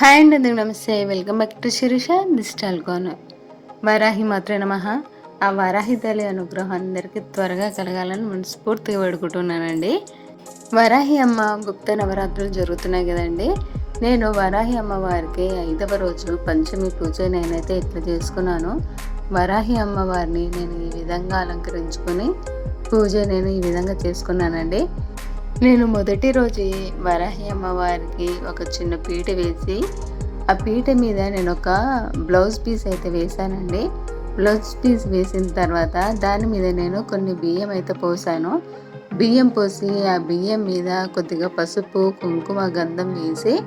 Hi అండి అందరికి నమస్తే welcome back to Shirisha digital cone Varahi మాత్రే నమ ఆ వరాహి తల్లి అనుగ్రహం అందరికీ త్వరగా కలగాలని మనస్ఫూర్తిగా వేడుకుంటున్నానండి. వరాహి అమ్మ గుప్త నవరాత్రులు జరుగుతున్నాయి కదండి. నేను వరాహి అమ్మవారికి ఐదవ రోజు పంచమి పూజ నేనైతే ఇట్లా చేసుకున్నాను. వరాహి అమ్మవారిని నేను ఈ విధంగా అలంకరించుకొని పూజ నేను ఈ విధంగా చేసుకున్నానండి. నేను మొదటి రోజు వరాహి అమ్మవారికి ఒక చిన్న పీట వేసి ఆ పీట మీద నేను ఒక బ్లౌజ్ పీస్ అయితే వేశానండి. బ్లౌజ్ పీస్ వేసిన తర్వాత దాని మీద నేను కొన్ని బియ్యం అయితే పోసాను. బియ్యం పోసి ఆ బియ్యం మీద కొద్దిగా పసుపు కుంకుమ గంధం వేసి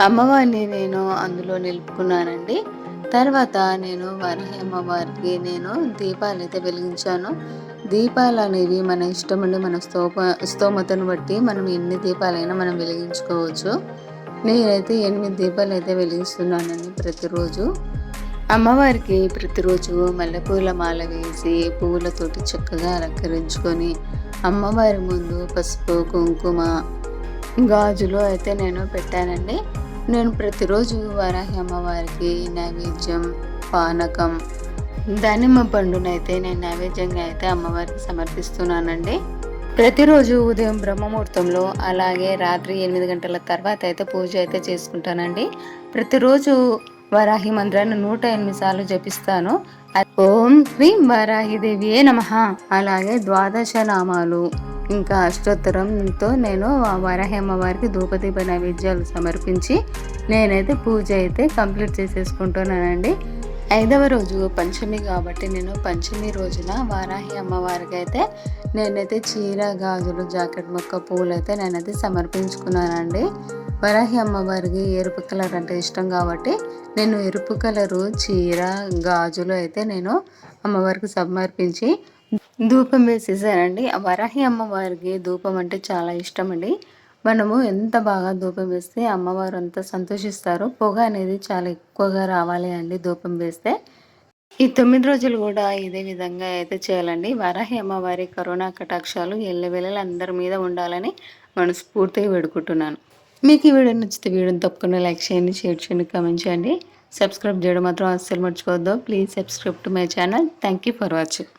అమ్మవారిని నేను అందులో నిలుపుకున్నానండి. తర్వాత నేను వరహి అమ్మవారికి నేను దీపాలు అయితే వెలిగించాను. దీపాలు అనేవి మన ఇష్టం ఉండి మన స్తోప స్తోమతను బట్టి మనం ఎన్ని దీపాలైనా మనం వెలిగించుకోవచ్చు. నేనైతే ఎనిమిది దీపాలు అయితే వెలిగిస్తున్నానండి ప్రతిరోజు. అమ్మవారికి ప్రతిరోజు మల్లెపూల మాల వేసి పువ్వులతోటి చక్కగా అలంకరించుకొని అమ్మవారి ముందు పసుపు కుంకుమ గాజులు అయితే నేను పెట్టానండి. నేను ప్రతిరోజు వరాహి అమ్మవారికి నైవేద్యం పానకం దానిమ్మ పండునైతే నేను నైవేద్యంగా అయితే అమ్మవారికి సమర్పిస్తున్నానండి. ప్రతిరోజు ఉదయం బ్రహ్మముహూర్తంలో అలాగే రాత్రి ఎనిమిది గంటల తర్వాత అయితే పూజ అయితే చేసుకుంటానండి. ప్రతిరోజు వరాహి మంత్రాన్ని నూట ఎనిమిది సార్లు జపిస్తాను. ఓం హ్రీం వరాహిదేవియే నమ. అలాగే ద్వాదశ నామాలు. ఇంకా అష్టోత్తరంతో నేను వరాహి అమ్మవారికి ధూపదీప నైవేద్యాలు సమర్పించి నేనైతే పూజ అయితే కంప్లీట్ చేసేసుకుంటున్నానండి. ఐదవ రోజు పంచమి కాబట్టి నేను పంచమి రోజున వారాహి అమ్మవారికి అయితే నేనైతే చీర గాజులు జాకెట్ మొక్క పూలు అయితే నేనైతే సమర్పించుకున్నానండి. వరాహి అమ్మవారికి ఎరుపు కలర్ అంటే ఇష్టం కాబట్టి నేను ఎరుపు కలరు చీర గాజులు అయితే నేను అమ్మవారికి సమర్పించి ధూపం వేసేసానండి వరాహి అమ్మవారికి ధూపం అంటే చాలా ఇష్టం అండి మనము ఎంత బాగా ధూపం వేస్తే అమ్మవారు అంతా సంతోషిస్తారు. పొగ అనేది చాలా ఎక్కువగా రావాలి అండి ధూపం వేస్తే. ఈ తొమ్మిది రోజులు కూడా ఇదే విధంగా అయితే చేయాలండి. వరాహి అమ్మవారి కరోనా కటాక్షాలు ఎల్లవేళలు అందరి మీద ఉండాలని మనస్ఫూర్తిగా వేడుకుంటున్నాను. మీకు ఈ వీడియో నచ్చితే వీడియోని తప్పకుండా లైక్ చేయండి షేర్ చేయండి కామెంట్ చేయండి. సబ్స్క్రైబ్ చేయడం మాత్రం అస్సలు మర్చిపోద్దు please subscribe to my channel. Thank you for watching.